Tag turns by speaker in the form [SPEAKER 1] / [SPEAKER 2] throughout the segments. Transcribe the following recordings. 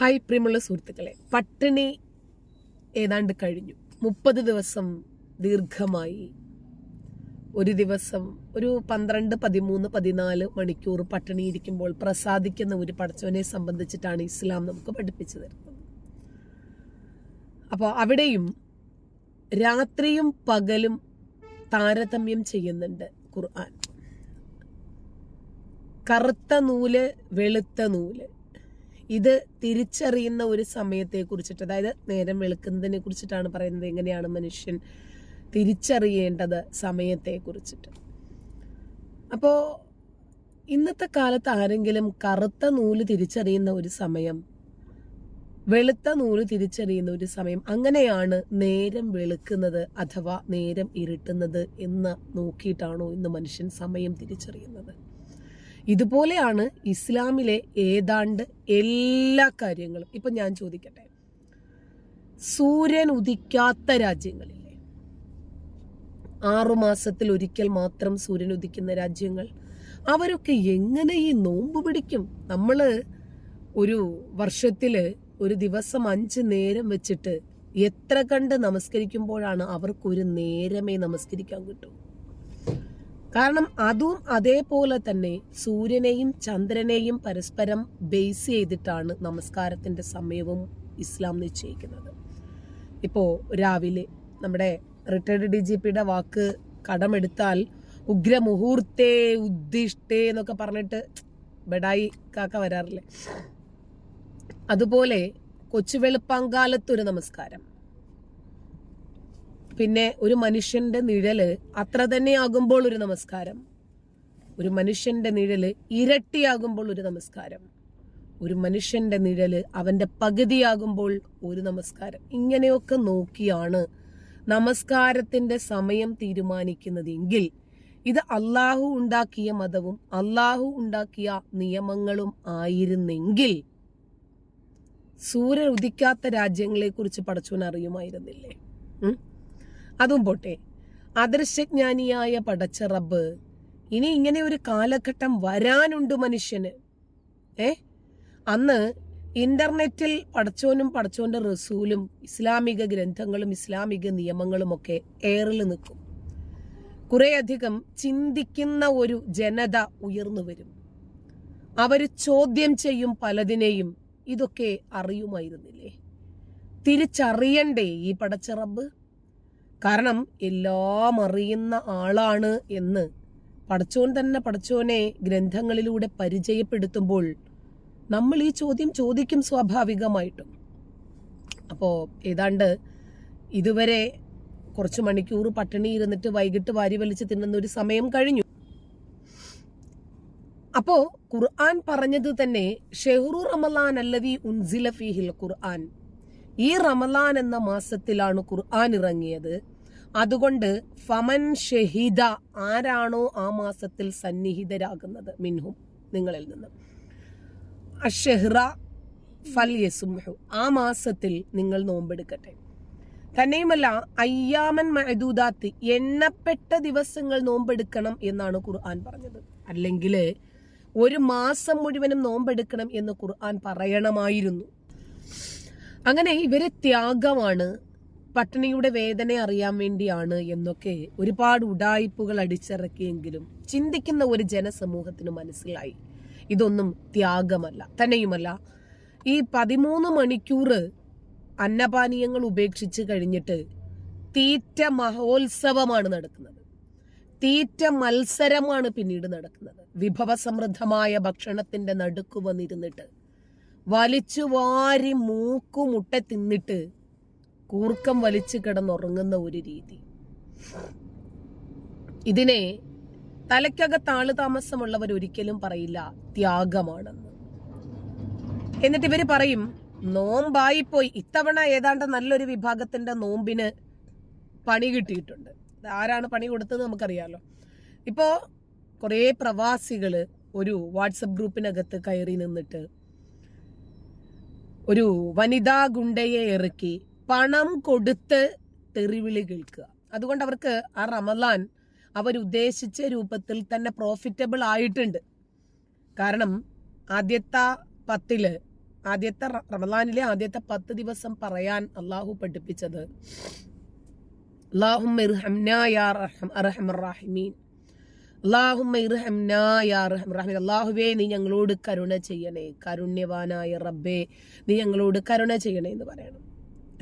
[SPEAKER 1] Hi പ്രിയമുള്ള സുഹൃത്തുക്കളെ. പട്ടിണി ഏതാണ്ട് കഴിഞ്ഞു. മുപ്പത് ദിവസം ദീർഘമായി. ഒരു ദിവസം ഒരു പന്ത്രണ്ട് പതിമൂന്ന് പതിനാല് മണിക്കൂർ പട്ടിണി ഇരിക്കുമ്പോൾ പ്രസാദിക്കുന്ന ഒരു പടച്ചവനെ സംബന്ധിച്ചിട്ടാണ് ഇസ്ലാം നമുക്ക് പഠിപ്പിച്ചു തരുന്നത്. അപ്പോൾ അവിടെയും രാത്രിയും പകലും താരതമ്യം ചെയ്യുന്നുണ്ട് ഖുർആൻ. കറുത്ത നൂൽ വെളുത്ത നൂൽ. ഇത് തിരിച്ചറിയുന്ന ഒരു സമയത്തെ കുറിച്ചിട്ട് അതായത് നേരം വെളുക്കുന്നതിനെ കുറിച്ചിട്ടാണ് പറയുന്നത് എങ്ങനെയാണ് മനുഷ്യൻ തിരിച്ചറിയേണ്ടത് സമയത്തെ കുറിച്ചിട്ട്. അപ്പോൾ ഇന്നത്തെ കാലത്ത് ആരെങ്കിലും കറുത്ത നൂൽ തിരിച്ചറിയുന്ന ഒരു സമയം വെളുത്ത നൂൽ തിരിച്ചറിയുന്ന ഒരു സമയം അങ്ങനെയാണ് നേരം വെളുക്കുന്നത് അഥവാ നേരം ഇരുട്ടുന്നത് എന്ന് നോക്കിയിട്ടാണോ ഇന്ന് മനുഷ്യൻ സമയം തിരിച്ചറിയുന്നത്? ഇതുപോലെയാണ് ഇസ്ലാമിലെ ഏതാണ്ട് എല്ലാ കാര്യങ്ങളും. ഇപ്പം ഞാൻ ചോദിക്കട്ടെ. സൂര്യൻ ഉദിക്കാത്ത രാജ്യങ്ങളില്ലേ? ആറുമാസത്തിൽ ഒരിക്കൽ മാത്രം സൂര്യൻ ഉദിക്കുന്ന രാജ്യങ്ങൾ. അവരൊക്കെ എങ്ങനെ ഈ നോമ്പ് പിടിക്കും? നമ്മൾ ഒരു വർഷത്തിൽ ഒരു ദിവസം അഞ്ച് നേരം വെച്ചിട്ട് എത്ര കണ്ട് നമസ്കരിക്കുമ്പോഴാണ് അവർക്കൊരു നേരമേ നമസ്കരിക്കാൻ കിട്ടൂ? കാരണം അതും അതേപോലെ തന്നെ സൂര്യനെയും ചന്ദ്രനെയും പരസ്പരം ബേസ് ചെയ്തിട്ടാണ് നമസ്കാരത്തിന്റെ സമയവും ഇസ്ലാം നിശ്ചയിക്കുന്നത്. ഇപ്പോൾ രാവിലെ നമ്മുടെ റിട്ടയർഡ് ഡി ജി പിയുടെ വാക്ക് കടമെടുത്താൽ ഉഗ്രമുഹൂർത്തേ ഉദ്ദിഷ്ടേ എന്നൊക്കെ പറഞ്ഞിട്ട് ബെഡായി കാക്ക വരാറില്ലേ? അതുപോലെ കൊച്ചുവെളുപ്പാങ്കാലത്തൊരു നമസ്കാരം. പിന്നെ ഒരു മനുഷ്യന്റെ നിഴൽ അത്ര തന്നെ ആകുമ്പോൾ ഒരു നമസ്കാരം. ഒരു മനുഷ്യന്റെ നിഴൽ ഇരട്ടിയാകുമ്പോൾ ഒരു നമസ്കാരം. ഒരു മനുഷ്യന്റെ നിഴൽ അവന്റെ പകുതിയാകുമ്പോൾ ഒരു നമസ്കാരം. ഇങ്ങനെയൊക്കെ നോക്കിയാണ് നമസ്കാരത്തിന്റെ സമയം തീരുമാനിക്കുന്നതെങ്കിൽ ഇത് അള്ളാഹു ഉണ്ടാക്കിയ മതവും അള്ളാഹു ഉണ്ടാക്കിയ നിയമങ്ങളും ആയിരുന്നെങ്കിൽ സൂര്യ ഉദിക്കാത്ത രാജ്യങ്ങളെ കുറിച്ച് പടച്ചോൻ അറിയുമായിരുന്നില്ലേ? അതും പോട്ടെ. അദൃശ്യജ്ഞാനിയായ പടച്ച റബ്ബ് ഇനി ഇങ്ങനെ ഒരു കാലഘട്ടം വരാനുണ്ട് മനുഷ്യന്. ഏ? അന്ന് ഇന്റർനെറ്റിൽ പടച്ചോനും പടച്ചോന്റെ റസൂലും ഇസ്ലാമിക ഗ്രന്ഥങ്ങളും ഇസ്ലാമിക നിയമങ്ങളും ഒക്കെ ഏറിൽ നിൽക്കും. കുറേയധികം ചിന്തിക്കുന്ന ഒരു ജനത ഉയർന്നു വരും. അവർ ചോദ്യം ചെയ്യും പലതിനെയും. ഇതൊക്കെ അറിയുമായിരുന്നില്ലേ? തിരിച്ചറിയണ്ടേ ഈ പടച്ച റബ്ബ്? കാരണം എല്ലാം അറിയുന്ന ആളാണ് എന്ന്. പടച്ചോൻ തന്നെ പടച്ചോനെ ഗ്രന്ഥങ്ങളിലൂടെ പരിചയപ്പെടുത്തുമ്പോൾ നമ്മൾ ഈ ചോദ്യം ചോദിക്കും സ്വാഭാവികമായിട്ടും. അപ്പോൾ ഏതാണ്ട് ഇതുവരെ കുറച്ച് മണിക്കൂർ പട്ടിണി ഇരുന്നിട്ട് വൈകിട്ട് വാരി വലിച്ച് തിന്നുന്ന ഒരു സമയം കഴിഞ്ഞു. അപ്പോ ഖുർആൻ പറഞ്ഞത് തന്നെ ഷെഹ്റു റമലാൻ അല്ലവി ഉൻസില ഫീഹിൽ ഖുർആൻ. ഈ റമലാൻ എന്ന മാസത്തിലാണ് ഖുർആൻ ഇറങ്ങിയത്. അതുകൊണ്ട് ഫമൻ ഷഹിദ ആരാണോ ആ മാസത്തിൽ സന്നിഹിതരാകുന്നത് മിൻഹും നിങ്ങളിൽ നിന്ന്. അഷെഹ്റ ആ മാസത്തിൽ നിങ്ങൾ നോമ്പെടുക്കട്ടെ. തന്നെയുമല്ല അയ്യാമൻ മഹദൂദാത്ത് എണ്ണപ്പെട്ട ദിവസങ്ങൾ നോമ്പെടുക്കണം എന്നാണ് ഖുർആൻ പറഞ്ഞത്. അല്ലെങ്കിൽ ഒരു മാസം മുഴുവനും നോമ്പെടുക്കണം എന്ന് ഖുർആൻ പറയണമായിരുന്നു. അങ്ങനെ ഇവരെ ത്യാഗമാണ്. പട്ടിണിയുടെ വേദന അറിയാൻ വേണ്ടിയാണ് എന്നൊക്കെ ഒരുപാട് ഉടായിപ്പുകൾ അടിച്ചിറക്കിയെങ്കിലും ചിന്തിക്കുന്ന ഒരു ജനസമൂഹത്തിന് മനസ്സിലായി. ഇതൊന്നും ത്യാഗമല്ല തന്നെയുമല്ല. ഈ പതിമൂന്ന് മണിക്കൂർ അന്നപാനീയങ്ങൾ ഉപേക്ഷിച്ച് കഴിഞ്ഞിട്ട് തീറ്റ മഹോത്സവമാണ് നടക്കുന്നത്. തീറ്റ മത്സരമാണ് പിന്നീട് നടക്കുന്നത്. വിഭവസമൃദ്ധമായ ഭക്ഷണത്തിന്റെ നടുക്ക് വന്നിരുന്നിട്ട് വലിച്ചു വാരി മൂക്കുമുട്ട തിന്നിട്ട് കൂർക്കം വലിച്ചു കിടന്നുറങ്ങുന്ന ഒരു രീതി. ഇതിനെ തലയ്ക്കകത്ത് ആൾ താമസമുള്ളവർ ഒരിക്കലും പറയില്ല ത്യാഗമാണെന്ന്. എന്നിട്ട് ഇവർ പറയും നോമ്പായി പോയി ഇത്തവണ ഏതാണ്ട് നല്ലൊരു വിഭാഗത്തിന്റെ നോമ്പിന് പണി കിട്ടിയിട്ടുണ്ട്. ആരാണ് പണി കൊടുത്തത് നമുക്കറിയാലോ. ഇപ്പോ കുറേ പ്രവാസികൾ ഒരു വാട്സപ്പ് ഗ്രൂപ്പിനകത്ത് കയറി നിന്നിട്ട് ഒരു വനിതാ ഗുണ്ടയെ ഇറക്കി പണം കൊടുത്ത് തെറിവിളി കേൾക്കുക. അതുകൊണ്ട് അവർക്ക് ആ റമദാൻ അവരുദ്ദേശിച്ച രൂപത്തിൽ തന്നെ പ്രോഫിറ്റബിൾ ആയിട്ടുണ്ട്. കാരണം ആദ്യത്തെ പത്തിൽ ആദ്യത്തെ റമദാനിലെ ആദ്യത്തെ പത്ത് ദിവസം പറയാൻ അള്ളാഹു പഠിപ്പിച്ചത് അള്ളാഹുമ്മ അള്ളാഹുവേ നീ ഞങ്ങളോട് കരുണ ചെയ്യണേ. കാരുണ്യവാനായ റബ്ബേ നീ ഞങ്ങളോട് കരുണ ചെയ്യണേ എന്ന് പറയണം.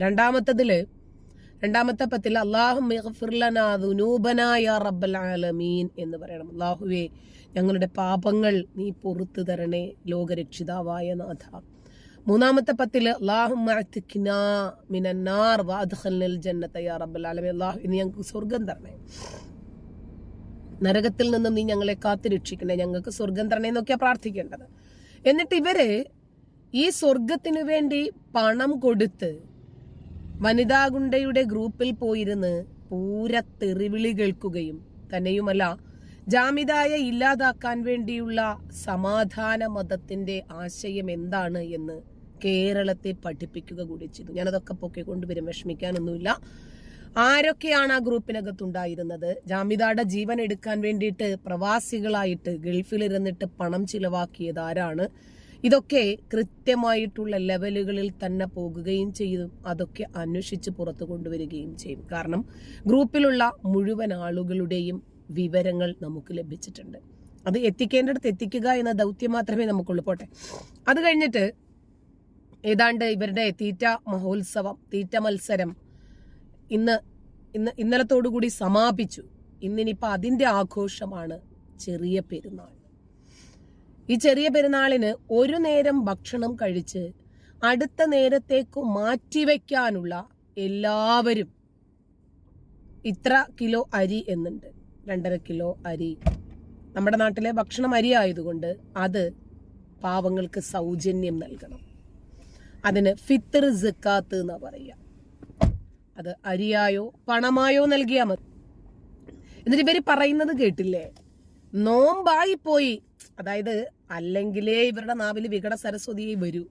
[SPEAKER 1] രണ്ടാമത്തതിൽ രണ്ടാമത്തെ പത്തിൽ അള്ളാഹുനൂബനായ റബ്ബൽ ആലമീൻ എന്ന് പറയണം. അള്ളാഹുവേ ഞങ്ങളുടെ പാപങ്ങൾ നീ പൊറത്തു തരണേ ലോകരക്ഷിതാവായ നാഥ. മൂന്നാമത്തെ പത്തിൽ മിനന്നാർ വാദ്ഖൽനൽ ജന്നത യാ റബ്ബൽ ആലമീൻ. അള്ളാഹു നീ ഞങ്ങൾക്ക് സ്വർഗം തരണേ. നരകത്തിൽ നിന്നും നീ ഞങ്ങളെ കാത്തു രക്ഷിക്കണേ. ഞങ്ങൾക്ക് സ്വർഗം തരണേ എന്നൊക്കെയാണ് പ്രാർത്ഥിക്കേണ്ടത്. എന്നിട്ട് ഇവർ ഈ സ്വർഗത്തിനു വേണ്ടി പണം കൊടുത്ത് വനിതാ ഗുണ്ടയുടെ ഗ്രൂപ്പിൽ പോയിരുന്ന് പൂര തെറിവിളി കേൾക്കുകയും തന്നെയുമല്ല ജാമിതായ ഇല്ലാതാക്കാൻ വേണ്ടിയുള്ള സമാധാന മതത്തിന്റെ ആശയം എന്താണ് എന്ന് കേരളത്തെ പഠിപ്പിക്കുക കൂടി ചെയ്തു. ഞാനതൊക്കെ പൊക്കിക്കൊണ്ടുവരും വിഷമിക്കാനൊന്നുമില്ല. ആരൊക്കെയാണ് ആ ഗ്രൂപ്പിനകത്ത് ഉണ്ടായിരുന്നത് ജാമിദയുടെ ജീവൻ എടുക്കാൻ വേണ്ടിയിട്ട് പ്രവാസികളായിട്ട് ഗൾഫിൽ ഇരുന്നിട്ട് പണം ചിലവാക്കിയത് ആരാണ്? ഇതൊക്കെ കൃത്യമായിട്ടുള്ള ലെവലുകളിൽ തന്നെ പോകുകയും ചെയ്തു. അതൊക്കെ അന്വേഷിച്ച് പുറത്തു കൊണ്ടുവരികയും ചെയ്യും. കാരണം ഗ്രൂപ്പിലുള്ള മുഴുവൻ ആളുകളുടെയും വിവരങ്ങൾ നമുക്ക് ലഭിച്ചിട്ടുണ്ട്. അത് എത്തിക്കേണ്ടടുത്ത് എത്തിക്കുക എന്ന ദൗത്യം മാത്രമേ നമുക്കുള്ളൂ. പോട്ടെ. അത് കഴിഞ്ഞിട്ട് ഏതാണ്ട് ഇവരുടെ തീറ്റ മഹോത്സവം തീറ്റ മത്സരം ഇന്ന് ഇന്ന് ഇന്നലത്തോടുകൂടി സമാപിച്ചു. ഇന്നിനിപ്പോൾ അതിന്റെ ആഘോഷമാണ് ചെറിയ പെരുന്നാൾ. ഈ ചെറിയ പെരുന്നാളിന് ഒരു നേരം ഭക്ഷണം കഴിച്ച് അടുത്ത നേരത്തേക്ക് മാറ്റിവെക്കാനുള്ള എല്ലാവരും ഇത്ര കിലോ അരി എന്നുണ്ട്. രണ്ടര കിലോ അരി. നമ്മുടെ നാട്ടിലെ ഭക്ഷണം അരി ആയതുകൊണ്ട് അത് പാവങ്ങൾക്ക് സൗജന്യം നൽകണം. അതിന് ഫിത്തർ ജക്കാത്ത് എന്നാണ് പറയുക. അത് അരിയായോ പണമായോ നൽകിയാൽ മതി. എന്നിട്ട് ഇവർ പറയുന്നത് കേട്ടില്ലേ? നോമ്പായി പോയി അതായത് അല്ലെങ്കിലേ ഇവരുടെ നാവിൽ വികട സരസ്വതിയെ വരൂ.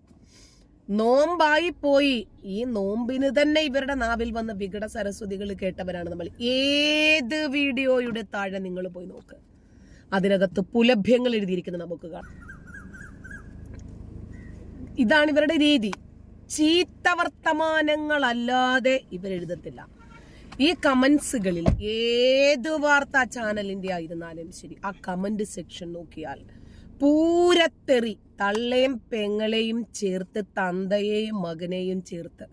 [SPEAKER 1] നോമ്പായി പോയി ഈ നോമ്പിന് തന്നെ ഇവരുടെ നാവിൽ വന്ന വികട സരസ്വതികൾ കേട്ടവരാണ് നമ്മൾ. ഏത് വീഡിയോയുടെ താഴെ നിങ്ങൾ പോയി നോക്ക്. അതിനകത്ത് പുലഭ്യങ്ങൾ എഴുതിയിരിക്കുന്നത് നമുക്ക് കാണാം. ഇതാണ് ഇവരുടെ രീതി. ചീത്ത വർത്തമാനങ്ങളല്ലാതെ ഇവരെഴുതത്തില്ല ഈ കമന്റ്സുകളിൽ ഏത് വാർത്താ ചാനലിന്റെ ആയിരുന്നാലും ശരി ആ കമന്റ് സെക്ഷൻ നോക്കിയാൽ പൂരത്തെറി തള്ളയും പെങ്ങളെയും ചേർത്ത് തന്തയെയും മകനെയും ചേർത്ത്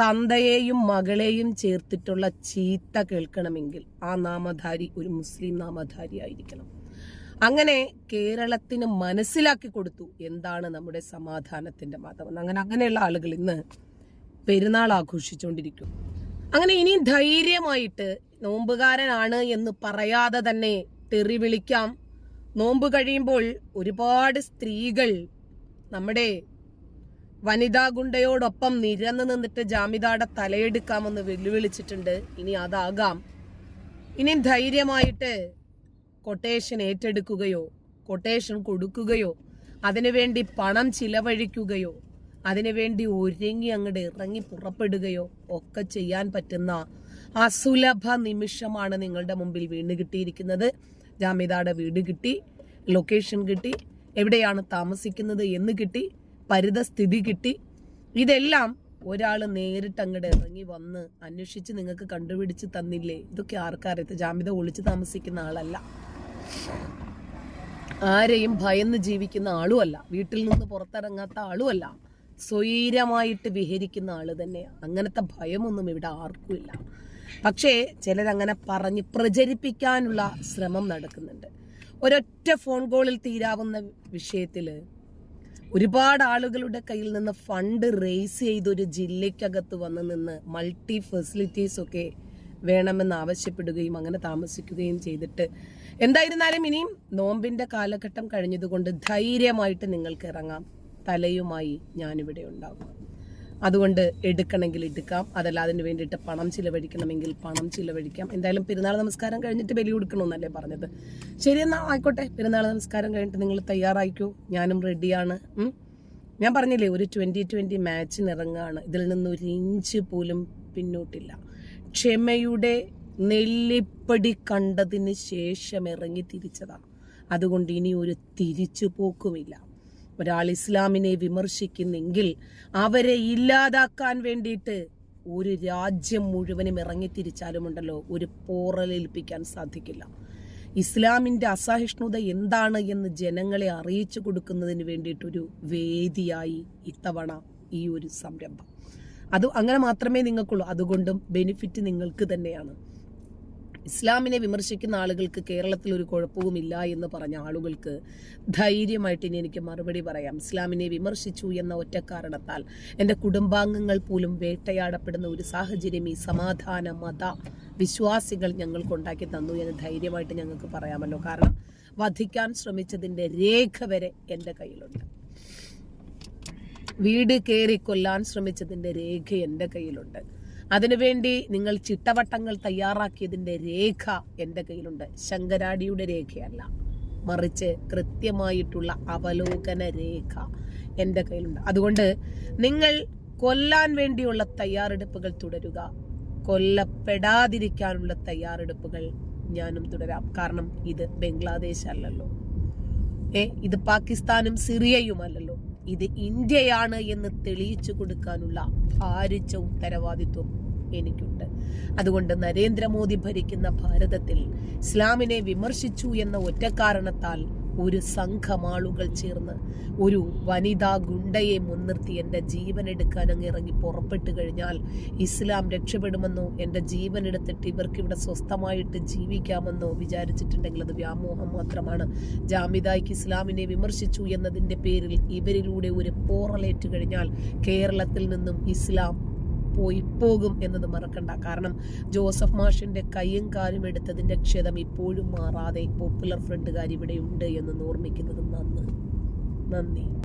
[SPEAKER 1] തന്തയെയും മകളെയും ചേർത്തിട്ടുള്ള ചീത്ത കേൾക്കണമെങ്കിൽ ആ നാമധാരി ഒരു മുസ്ലിം നാമധാരി ആയിരിക്കണം അങ്ങനെ കേരളത്തിന് മനസ്സിലാക്കി കൊടുത്തു എന്താണ് നമ്മുടെ സമാധാനത്തിന്റെ മതം അങ്ങനെ അങ്ങനെയുള്ള ആളുകൾ ഇന്ന് പെരുന്നാൾ ആഘോഷിച്ചുകൊണ്ടിരിക്കും. അങ്ങനെ ഇനി ധൈര്യമായിട്ട് നോമ്പുകാരനാണ് എന്ന് പറയാതെ തന്നെ തെറി വിളിക്കാം. നോമ്പ് കഴിയുമ്പോൾ ഒരുപാട് സ്ത്രീകൾ നമ്മുടെ വനിതാ ഗുണ്ടയോടൊപ്പം നിരന്ന് നിന്നിട്ട് ജാമിതാടെ തലയെടുക്കാമെന്ന് വെല്ലുവിളിച്ചിട്ടുണ്ട്. ഇനി അതാകാം. ഇനിയും ധൈര്യമായിട്ട് കൊട്ടേഷൻ ഏറ്റെടുക്കുകയോ കൊട്ടേഷൻ കൊടുക്കുകയോ അതിനുവേണ്ടി പണം ചിലവഴിക്കുകയോ അതിനുവേണ്ടി ഒരുങ്ങി അങ്ങോട്ട് ഇറങ്ങി പുറപ്പെടുകയോ ഒക്കെ ചെയ്യാൻ പറ്റുന്ന അസുലഭ നിമിഷമാണ് നിങ്ങളുടെ മുമ്പിൽ വീണ് കിട്ടിയിരിക്കുന്നത്. ജാമ്യതയുടെ വീട് കിട്ടി ലൊക്കേഷൻ കിട്ടി എവിടെയാണ് താമസിക്കുന്നത് എന്ന് കിട്ടി പരിതസ്ഥിതി കിട്ടി. ഇതെല്ലാം ഒരാൾ നേരിട്ട് അങ്ങോട്ട് ഇറങ്ങി വന്ന് അന്വേഷിച്ച് നിങ്ങൾക്ക് കണ്ടുപിടിച്ച് തന്നില്ലേ? ഇതൊക്കെ ആർക്കറിയത്ത് ജാമ്യത ഒളിച്ച് താമസിക്കുന്ന ആളല്ല. ആരെയും ഭയന്ന് ജീവിക്കുന്ന ആളുമല്ല. വീട്ടിൽ നിന്ന് പുറത്തിറങ്ങാത്ത ആളുമല്ല. സ്വൈരമായിട്ട് വിഹരിക്കുന്ന ആൾ തന്നെ അങ്ങനത്തെ ഭയമൊന്നും ഇവിടെ ആർക്കും ഇല്ല പക്ഷേ ചിലരങ്ങനെ പറഞ്ഞ് പ്രചരിപ്പിക്കാനുള്ള ശ്രമം നടക്കുന്നുണ്ട്. ഒരൊറ്റ ഫോൺ കോളിൽ തീരാവുന്ന വിഷയത്തിൽ ഒരുപാട് ആളുകളുടെ കയ്യിൽ നിന്ന് ഫണ്ട് റേസ് ചെയ്തൊരു ജില്ലയ്ക്കകത്ത് വന്ന് നിന്ന് മൾട്ടി ഫെസിലിറ്റീസ് ഒക്കെ വേണമെന്ന് ആവശ്യപ്പെടുകയും അങ്ങനെ താമസിക്കുകയും ചെയ്തിട്ട് എന്തായിരുന്നാലും ഇനിയും നോമ്പിന്റെ കാലഘട്ടം കഴിഞ്ഞതുകൊണ്ട് ധൈര്യമായിട്ട് നിങ്ങൾക്ക് ഇറങ്ങാം. തലയുമായി ഞാനിവിടെ ഉണ്ടാകും അതുകൊണ്ട് എടുക്കണമെങ്കിൽ എടുക്കാം. അതല്ല അതിന് വേണ്ടിയിട്ട് പണം ചിലവഴിക്കണമെങ്കിൽ പണം ചിലവഴിക്കാം. എന്തായാലും പെരുന്നാൾ നമസ്കാരം കഴിഞ്ഞിട്ട് ബലി കൊടുക്കണമെന്നല്ലേ പറഞ്ഞത്. ശരി എന്നാൽ ആയിക്കോട്ടെ. പെരുന്നാൾ നമസ്കാരം കഴിഞ്ഞിട്ട് നിങ്ങൾ തയ്യാറായിക്കോ? ഞാനും റെഡിയാണ്. ഞാൻ പറഞ്ഞില്ലേ ഒരു ട്വന്റി ട്വന്റി മാച്ചിന് ഇറങ്ങുകയാണ് ഇതിൽ നിന്ന് ഒരു ഇഞ്ച് പോലും പിന്നോട്ടില്ല. ക്ഷമയുടെ നെല്ലിപ്പടി കണ്ടതിന് ശേഷം ഇറങ്ങി തിരിച്ചതാണ് അതുകൊണ്ട് ഇനി ഒരു തിരിച്ചു പോക്കുമില്ല. ഒരാൾ ഇസ്ലാമിനെ വിമർശിക്കുന്നെങ്കിൽ അവരെ ഇല്ലാതാക്കാൻ വേണ്ടിയിട്ട് ഒരു രാജ്യം മുഴുവനും ഇറങ്ങി തിരിച്ചാലുമുണ്ടല്ലോ ഒരു പോറലേൽപ്പിക്കാൻ സാധിക്കില്ല. ഇസ്ലാമിന്റെ അസഹിഷ്ണുത എന്താണ് എന്ന് ജനങ്ങളെ അറിയിച്ചു കൊടുക്കുന്നതിന് വേണ്ടിയിട്ടൊരു വേദിയായി ഇത്തവണ ഈ ഒരു സംരംഭം. അത് അങ്ങനെ മാത്രമേ നിങ്ങൾക്കുള്ളൂ. അതുകൊണ്ടും ബെനിഫിറ്റ് നിങ്ങൾക്ക് തന്നെയാണ്. ഇസ്ലാമിനെ വിമർശിക്കുന്ന ആളുകൾക്ക് കേരളത്തിൽ ഒരു കുഴപ്പവുമില്ല എന്ന് പറഞ്ഞ ആളുകൾക്ക് ധൈര്യമായിട്ട് ഇനി എനിക്ക് മറുപടി പറയാം. ഇസ്ലാമിനെ വിമർശിച്ചു എന്ന ഒറ്റ കാരണത്താൽ എന്റെ കുടുംബാംഗങ്ങൾ പോലും വേട്ടയാടപ്പെടുന്ന ഒരു സാഹചര്യം ഈ സമാധാന മത വിശ്വാസികൾ ഞങ്ങൾക്ക് ഉണ്ടാക്കി തന്നു എന്ന് ധൈര്യമായിട്ട് ഞങ്ങൾക്ക് പറയാമല്ലോ. കാരണം വധിക്കാൻ ശ്രമിച്ചതിന്റെ രേഖ വരെ എന്റെ കയ്യിലുണ്ട്. വീട് കയറി കൊല്ലാൻ ശ്രമിച്ചതിന്റെ രേഖ എന്റെ കയ്യിലുണ്ട്. അതിനുവേണ്ടി നിങ്ങൾ ചിട്ടവട്ടങ്ങൾ തയ്യാറാക്കിയതിന്റെ രേഖ എന്റെ കയ്യിലുണ്ട്. ശങ്കരാടിയുടെ രേഖയല്ല മറിച്ച് കൃത്യമായിട്ടുള്ള അവലോകന രേഖ എന്റെ കയ്യിലുണ്ട്. അതുകൊണ്ട് നിങ്ങൾ കൊല്ലാൻ വേണ്ടിയുള്ള തയ്യാറെടുപ്പുകൾ തുടരുക. കൊല്ലപ്പെടാതിരിക്കാനുള്ള തയ്യാറെടുപ്പുകൾ ഞാനും തുടരാം. കാരണം ഇത് ബംഗ്ലാദേശ് അല്ലല്ലോ. ഏ ഇത് പാകിസ്ഥാനും സിറിയയും അല്ലല്ലോ. ഇത് ഇന്ത്യയാണ് എന്ന് തെളിയിച്ചു കൊടുക്കാനുള്ള ഭാരിച്ച ഉത്തരവാദിത്വം എനിക്കുണ്ട്. അതുകൊണ്ട് നരേന്ദ്രമോദി ഭരിക്കുന്ന ഭാരതത്തിൽ ഇസ്ലാമിനെ വിമർശിച്ചു എന്ന ഒറ്റ കാരണത്താൽ ഒരു സംഘമാളുകൾ ചേർന്ന് ഒരു വനിതാ ഗുണ്ടയെ മുൻനിർത്തി എന്റെ ജീവൻ എടുക്കാൻ അങ്ങ് ഇറങ്ങി പുറപ്പെട്ടു കഴിഞ്ഞാൽ ഇസ്ലാം രക്ഷപ്പെടുമെന്നോ എന്റെ ജീവൻ എടുത്തിട്ട് ഇവർക്ക് ഇവിടെ സ്വസ്ഥമായിട്ട് ജീവിക്കാമെന്നോ വിചാരിച്ചിട്ടുണ്ടെങ്കിൽ അത് വ്യാമോഹം മാത്രമാണ്. ജാമിദായ്ക്ക് ഇസ്ലാമിനെ വിമർശിച്ചു എന്നതിന്റെ പേരിൽ ഇവരിലൂടെ ഒരു പോറലേറ്റ് കഴിഞ്ഞാൽ കേരളത്തിൽ നിന്നും ഇസ്ലാം പോയി പോകും എന്നത് മറക്കണ്ട. കാരണം ജോസഫ് മാഷിന്റെ കൈയും കാലും എടുത്തതിന്റെ ക്ഷതം ഇപ്പോഴും മാറാതെ പോപ്പുലർ ഫ്രണ്ടുകാർ ഇവിടെ ഉണ്ട് എന്ന് ഓർമ്മിക്കുന്നത് നന്ന്. നന്ദി.